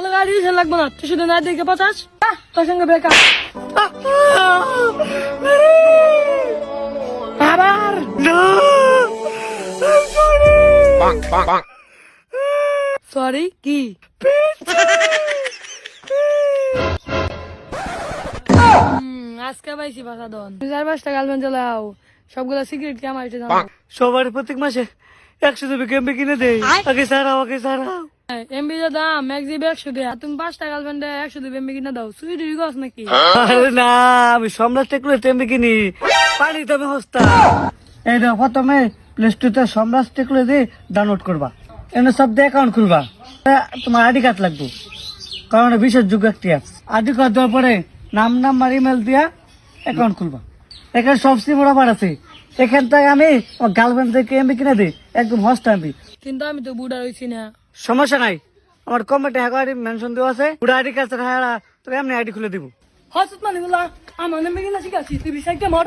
তোর গাড়ি দিতে লাগবে না। তুই শুধু না দেখে পাঠাস তোর সঙ্গে বেকার আবার। সরি কি? আজকে পাইছি পাঠা দন চার পাঁচটা গার্লফ্রেন্ড চালাও সবগুলো সিগারেট কে আমার সবার প্রত্যেক মাসে একশো দেবে কেমবে কিনে দেয়। আগে সারাও আগে সারাও এমবি যা দাম এক জিবি একশো দেয়া তুমি পাঁচটা গার্লফ্রেন্ড একশো দেবে এমবি কিনা দাও। সুইট গছ নাকি? আরে না আমি সম্রাট টেকলে টেমবে কিনি। পানি তো আমি হস্তা। এই দেখো প্রথমে প্লে স্টোরতে সম্রাট টেকলে দিয়ে ডাউনলোড করবা। এনে সব দিয়ে অ্যাকাউন্ট খুলবা। তোমার আইডি কার্ড লাগবে। কারণ বিশেষ যুগ একটি অ্যাপস আইডি কার্ড দেওয়ার পরে নাম নাম্বার ইমেল দিয়া অ্যাকাউন্ট খুলবা। এখানে সব সিম ওরা আছে এখান থেকে আমি আমার গার্লফ্রেন্ড থেকে আমি কিনে দিই একদম হস্তা এমবি কিন্তু আমি তো বুড়া রয়েছি না। সমস্যা নাই আমার কমেন্টে হ্যাঁ আইডি মেনশন দেওয়া আছে বুড়া আইডি কাছে হ্যাঁ তোকে এমনি আইডি খুলে দিব। হসত মানে বলা আমার নামে কিনা শিখাচ্ছি তুই বিষয় মর।